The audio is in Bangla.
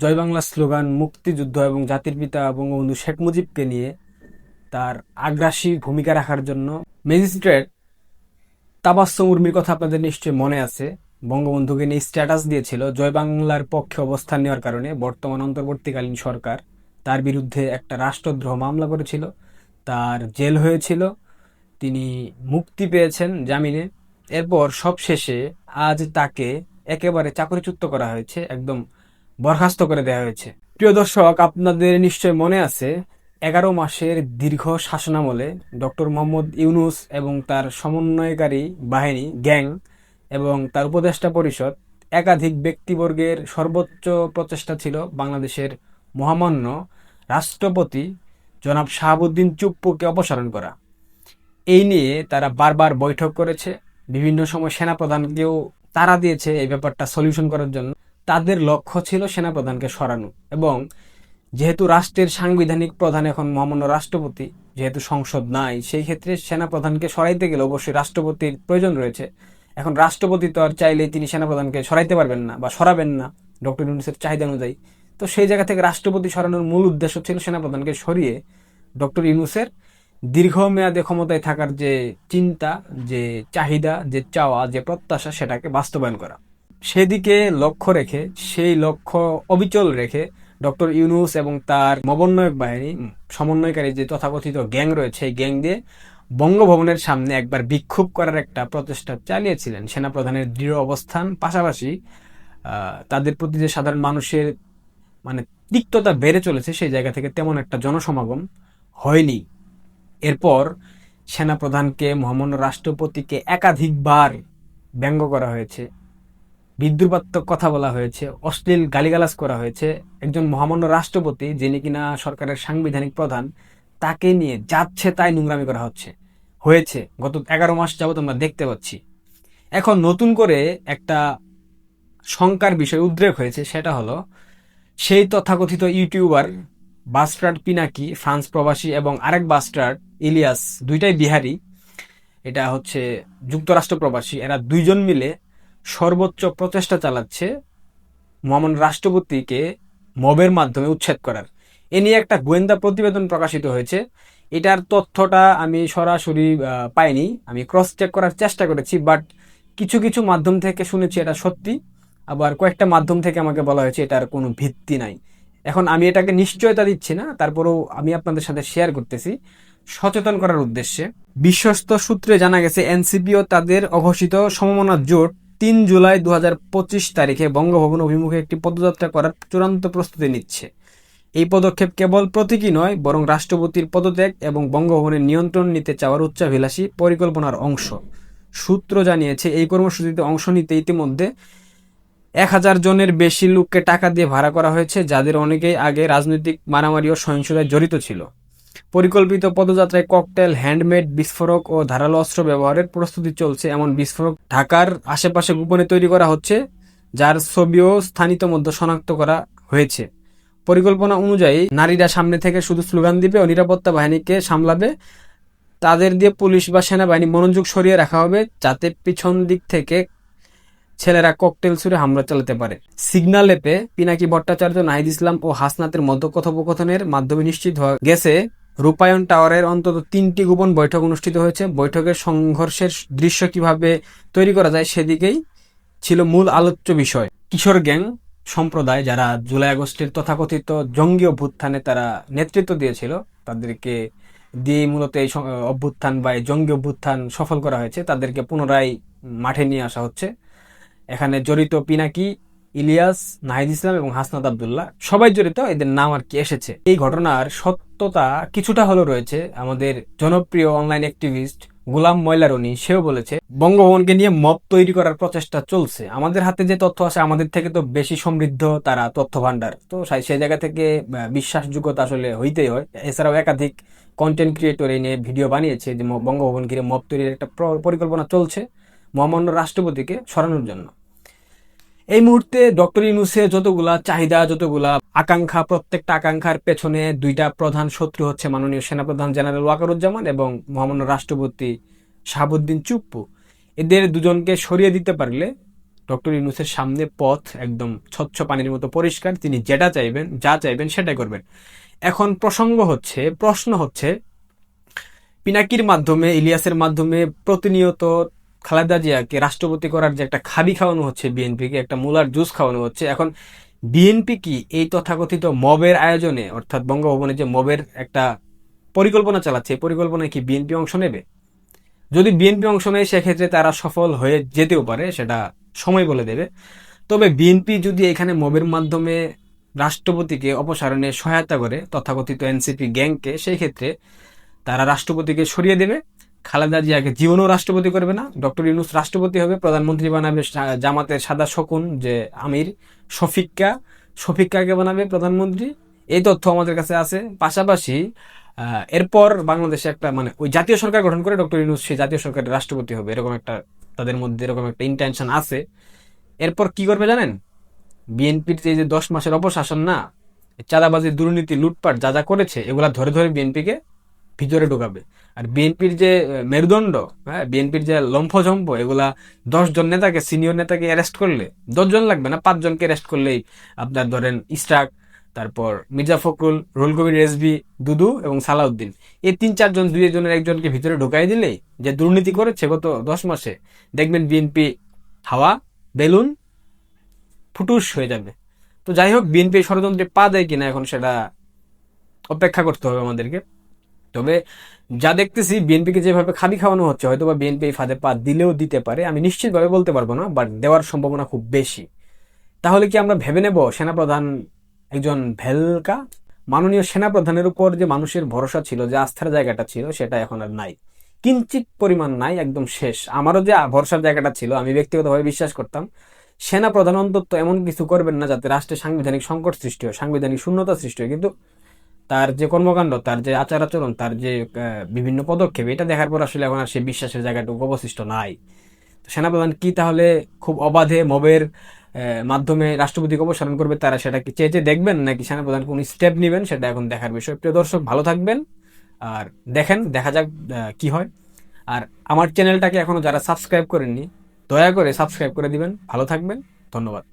জয় বাংলা স্লোগান, মুক্তিযুদ্ধ এবং জাতির পিতা বঙ্গবন্ধু শেখ মুজিবকে নিয়ে তার আগ্রাসী ভূমিকা রাখার জন্য ম্যাজিস্ট্রেট তাবাস্সুম উর্মির কথা আপনাদের নিশ্চয়ই মনে আছে। বঙ্গবন্ধুকে নিয়ে স্ট্যাটাস দিয়েছিল জয় বাংলার পক্ষে অবস্থান নেওয়ার কারণে বর্তমান অন্তর্বর্তীকালীন সরকার তার বিরুদ্ধে একটা রাষ্ট্রদ্রোহ মামলা করেছিল, তার জেল হয়েছিল, তিনি মুক্তি পেয়েছেন জামিনে। এরপর সবশেষে আজ তাকে একেবারে চাকরিচ্যুত করা হয়েছে, একদম বরখাস্ত করে দেওয়া হয়েছে। প্রিয় দর্শক, আপনাদের নিশ্চয় মনে আছে, এগারো মাসের দীর্ঘ শাসনামলে ডক্টর মোহাম্মদ ইউনুস এবং তার সমন্বয়কারী বাহিনী, গ্যাং এবং তার উপদেষ্টা পরিষদ একাধিক ব্যক্তিবর্গের সর্বোচ্চ প্রচেষ্টা ছিল বাংলাদেশের মহামান্য রাষ্ট্রপতি জনাব শাহাবুদ্দিন চুপ্পুকে অপসারণ করা। এই নিয়ে তারা বারবার বৈঠক করেছে। বিভিন্ন সময় সেনাপ্রধানকেও তারা দিয়েছে এই ব্যাপারটা সলিউশন করার জন্য। তাদের লক্ষ্য ছিল সেনাপ্রধানকে সরানো এবং যেহেতু রাষ্ট্রের সাংবিধানিক প্রধান এখন মহামান্য রাষ্ট্রপতি, যেহেতু সংসদ নাই, সেই ক্ষেত্রে সেনাপ্রধানকে সরাইতে গেলে অবশ্যই রাষ্ট্রপতির প্রয়োজন রয়েছে। এখন রাষ্ট্রপতি তো আর চাইলেই তিনি সেনাপ্রধানকে সরাইতে পারবেন না বা সরাবেন না ডক্টর ইউনুসের চাহিদা অনুযায়ী। তো সেই জায়গা থেকে রাষ্ট্রপতি সরানোর মূল উদ্দেশ্য ছিল সেনাপ্রধানকে সরিয়ে ডক্টর ইউনুসের দীর্ঘমেয়াদে ক্ষমতায় থাকার যে চিন্তা, যে চাহিদা, যে চাওয়া, যে প্রত্যাশা, সেটাকে বাস্তবায়ন করা। সেদিকে লক্ষ্য রেখে, সেই লক্ষ্য অবিচল রেখে ডক্টর ইউনুস এবং তার মবন্বয়ক বাহিনী সমন্বয়কারী যে তথাকথিত গ্যাং রয়েছে এই গ্যাং দিয়ে বঙ্গভবনের সামনে একবার বিক্ষোভ করার একটা প্রচেষ্টা চালিয়েছিলেন। সেনাপ্রধানের দৃঢ় অবস্থান, পাশাপাশি তাদের প্রতি যে সাধারণ মানুষের মানে তিক্ততা বেড়ে চলেছে, সেই জায়গা থেকে তেমন একটা জনসমাগম হয়নি। এরপর সেনাপ্রধানকে, মহামান্য রাষ্ট্রপতিকে একাধিকবার ব্যঙ্গ করা হয়েছে। বিদ্রুপাত্মক কথা বলা হয়েছে, অশ্লীল গালিগালাজ করা হয়েছে। একজন মহামান্য রাষ্ট্রপতি, যিনি কিনা সরকারের সাংবিধানিক প্রধান, তাকে নিয়ে যাচ্ছে তাই নোংরামি করা হচ্ছে। হয়েছে, গত এগারো মাস যাবত আমরা দেখতে পাচ্ছি। এখন নতুন করে একটা শঙ্কার বিষয় উদ্রেক হয়েছে, সেটা হলো, সেই তথাকথিত ইউটিউবার বাস্টার্ড পিনাকি, ফ্রান্স প্রবাসী এবং আরেক বাস্টার্ড, ইলিয়াস, দুইটাই বিহারি। এটা হচ্ছে যুক্তরাষ্ট্র প্রবাসী। এরা দুইজন মিলে সর্বোচ্চ প্রচেষ্টা চালাচ্ছে মহামান রাষ্ট্রপতিকে মবের মাধ্যমে উচ্ছেদ করার। এ নিয়ে একটা গোয়েন্দা প্রতিবেদন প্রকাশিত হয়েছে। এটার তথ্যটা আমি সরাসরি পাইনি। আমি ক্রস চেক করার চেষ্টা করেছি বাট কিছু কিছু মাধ্যম থেকে শুনেছি এটা সত্যি। আবার কয়েকটা মাধ্যম থেকে আমাকে বলা হয়েছে এটার কোনো ভিত্তি নাই। এখন আমি এটাকে নিশ্চয়তা দিচ্ছি না, তারপরেও আমি আপনাদের সাথে শেয়ার করতেছি। সচেতন করার উদ্দেশ্যে। বিশ্বস্ত সূত্রে জানা গেছে, এনসিপিও তাদের অঘোষিত সমমনা জোট তিন জুলাই দু হাজার পঁচিশ তারিখে বঙ্গভবন অভিমুখে একটি পদযাত্রা করার চূড়ান্ত প্রস্তুতি নিচ্ছে। এই পদক্ষেপ কেবল প্রতীকী নয়, বরং রাষ্ট্রপতির পদত্যাগ এবং বঙ্গভবনের নিয়ন্ত্রণ নিতে চাওয়ার উচ্চাভিলাষী পরিকল্পনার অংশ। সূত্র জানিয়েছে, এই কর্মসূচিতে অংশ নিতে ইতিমধ্যে এক হাজার জনের বেশি লোককে টাকা দিয়ে ভাড়া করা হয়েছে, যাদের অনেকেই আগে রাজনৈতিক মারামারি ও সহিংসতায় জড়িত ছিল। পরিকল্পিত পদযাত্রায় ককটেল, হ্যান্ডমেড, বিস্ফোরক ও ধারালো অস্ত্র ব্যবহারের প্রস্তুতি চলছে এমন বিস্ফোরক ঢাকার আশেপাশে গোপনে তৈরি করা হচ্ছে, যার ছবিও স্থানিত মধ্যে শনাক্ত করা হয়েছে। পরিকল্পনা অনুযায়ী, নারীরা সামনে থেকে শুধু স্লোগান দিবে ও নিরাপত্তা বাহিনীকে সামলাবে। তাদের দিয়ে পুলিশ বা সেনাবাহিনী মনোযোগ সরিয়ে রাখা হবে, যাতে পিছন দিক থেকে ছেলেরা ককটেল ছুড়ে হামলা চালাতে পারে। সিগন্যাল এপে পিনাকি ভট্টাচার্য, নাহিদ ইসলাম ও হাসনাতের মধ্য কথোপকথনের মাধ্যমে নিশ্চিত হওয়া গেছে রূপায়ণ টাওয়ারের অন্তত তিনটি গোপন বৈঠক অনুষ্ঠিত হয়েছে। বৈঠকের সংঘর্ষের দৃশ্য কীভাবে তৈরি করা যায় সেদিকেই ছিল মূল আলোচ্য বিষয়। কিশোর গ্যাং সম্প্রদায় যারা জুলাই আগস্টের তথাকথিত জঙ্গি অভ্যুত্থানে তারা নেতৃত্ব দিয়েছিল, তাদেরকে দিয়ে মূলত এই অভ্যুত্থান বা এই জঙ্গি অভ্যুত্থান সফল করা হয়েছে। তাদেরকে পুনরায় মাঠে নিয়ে আসা হচ্ছে। এখানে জড়িত পিনাকি ইলিয়াস, নাহিদ ইসলাম এবং হাসনাত আবদুল্লাহ সবাই জড়িত, এদের নাম আর কি এসেছে। এই ঘটনার সত্যতা কিছুটা হলেও রয়েছে। আমাদের জনপ্রিয় অনলাইন অ্যাক্টিভিস্ট গোলাম ময়লারনি সেও বলেছে, বঙ্গভবনকে নিয়ে মব তৈরি করার প্রচেষ্টা চলছে। আমাদের হাতে যে তথ্য আছে, আমাদের থেকে তো বেশি সমৃদ্ধ তারা তথ্য ভান্ডার তো সেই জায়গা থেকে বিশ্বাসযোগ্যতা আসলে হইতেই হয়। এছাড়াও একাধিক কন্টেন্ট ক্রিয়েটর এই নিয়ে ভিডিও বানিয়েছে যে বঙ্গভবন ঘিরে মব তৈরির একটা পরিকল্পনা চলছে মহামান্য রাষ্ট্রপতিকে সরানোর জন্য। এই মুহূর্তে ডক্টর ইউনুসের যতগুলা চাহিদা, যতগুলা আকাঙ্ক্ষা, প্রত্যেকটা আকাঙ্ক্ষার পেছনে দুইটা প্রধান শত্রু হচ্ছে মাননীয় সেনাপ্রধান জেনারেল ওয়াকারুজ্জামান এবং মহামান্য রাষ্ট্রপতি শাহাবুদ্দিন চুপ্পু। এদের দুজনকে সরিয়ে দিতে পারলে ডক্টর ইউনুসের সামনে পথ একদম স্বচ্ছ পানির মতো পরিষ্কার, তিনি যেটা চাইবেন, যা চাইবেন সেটাই করবেন। এখন প্রসঙ্গ হচ্ছে, প্রশ্ন হচ্ছে, পিনাকির মাধ্যমে, ইলিয়াসের মাধ্যমে প্রতিনিয়ত খালেদা জিয়াকে রাষ্ট্রপতি করার যে একটা খাবি খাওয়ানো হচ্ছে বিএনপিকে, একটা মূলার জুস খাওয়ানো হচ্ছে। এখন বিএনপি কি এই তথাকথিত মবের আয়োজনে, অর্থাৎ বঙ্গভবনে যে মবের একটা পরিকল্পনা চালাচ্ছে পরিকল্পনায় কি বিএনপি অংশ নেবে? যদি বিএনপি অংশ নেয়, সেক্ষেত্রে তারা সফল হয়ে যেতেও পারে, সেটা সময় বলে দেবে। তবে বিএনপি যদি এখানে মবের মাধ্যমে রাষ্ট্রপতিকে অপসারণে সহায়তা করে, তথাকথিত এনসিপি গ্যাংকে, সেই ক্ষেত্রে তারা রাষ্ট্রপতিকে সরিয়ে দেবে। খালেদা জিয়াকে জীবনও রাষ্ট্রপতি করবে না। ডক্টর ইউনুস রাষ্ট্রপতি হবে, প্রধানমন্ত্রী বানাবে জামাতের সাদা শকুন, যে আমির, শফিক্কা, শফিক্কাকে বানাবে প্রধানমন্ত্রী। এই তথ্য আমাদের কাছে আছে। পাশাপাশি এরপর বাংলাদেশে একটা মানে ওই জাতীয় সরকার গঠন করে ডক্টর ইউনুস সেই জাতীয় সরকারের রাষ্ট্রপতি হবে, এরকম একটা তাদের মধ্যে এরকম একটা ইন্টেনশন আছে। এরপর কি করবে জানেন? বিএনপির যে দশ মাসের অপশাসন না চাঁদাবাজি দুর্নীতি, লুটপাট যা যা করেছে, এগুলা ধরে ধরে বিএনপিকে ভিতরে ঢোকাবে। আর বিএনপির যে মেরুদণ্ড হ্যাঁ বিএনপির যে লম্ফঝম্প, এগুলা দশজন নেতাকে সিনিয়র নেতাকে অ্যারেস্ট করলে, দশজন লাগবে না, পাঁচজনকে অ্যারেস্ট করলেই আপনার ধরেন ইস্টাক তারপর মির্জা ফখরুল রুল কবির রেজবি দুদু এবং সালাউদ্দিন। এই তিন, চারজন, দুই জনের একজনকে ভিতরে ঢোকাই দিলেই যে দুর্নীতি করেছে গত দশ মাসে, দেখবেন বিএনপি হাওয়া, বেলুন ফুটুস হয়ে যাবে। তো যাই হোক, বিএনপি ষড়যন্ত্রে পা দেয় কিনা এখন সেটা অপেক্ষা করতে হবে আমাদেরকে। তবে যা দেখতেছি বিএনপিকে যেভাবে খাবি খাওয়ানো হচ্ছে হয়তো বা বিএনপি এই ফাঁদে পা দিলেও দিতে পারে, আমি নিশ্চিতভাবে বলতে পারব না বাট দেওয়ার সম্ভাবনা খুব বেশি। তাহলে কি আমরা ভেবে নেব সেনাপ্রধান একজন ভেলকা? মাননীয় সেনাপ্রধানের উপর যে মানুষের ভরসা ছিল, যে আস্থার জায়গাটা ছিল, সেটা এখন আর নাই। কিঞ্চিত পরিমাণ নাই, একদম শেষ। আমারও যে ভরসার জায়গাটা ছিল, আমি ব্যক্তিগতভাবে বিশ্বাস করতাম, সেনাপ্রধান অন্তত এমন কিছু করবেন না যাতে রাষ্ট্রে সাংবিধানিক সংকট সৃষ্টি হয়, সাংবিধানিক শূন্যতা সৃষ্টি হয়। কিন্তু তার যে কর্মকাণ্ড, তার যে আচার আচরণ, তার যে বিভিন্ন পদক্ষেপ, এটা দেখার পর আসলে এখন আর সে বিশ্বাসের জায়গাটুকু অবশিষ্ট নাই। তো সেনাপ্রধান কি তাহলে খুব অবাধে মবের মাধ্যমে রাষ্ট্রপতিকে অপসারণ করবে, তারা সেটা কি চেয়ে চেয়ে দেখবেন, নাকি সেনাপ্রধান কোন স্টেপ নেবেন, সেটা এখন দেখার বিষয়। প্রিয় দর্শক, ভালো থাকবেন, আর দেখেন, দেখা যাক কি হয়। আর আমার চ্যানেলটাকে এখনও যারা সাবস্ক্রাইব করেননি, দয়া করে সাবস্ক্রাইব করে দিবেন। ভালো থাকবেন, ধন্যবাদ।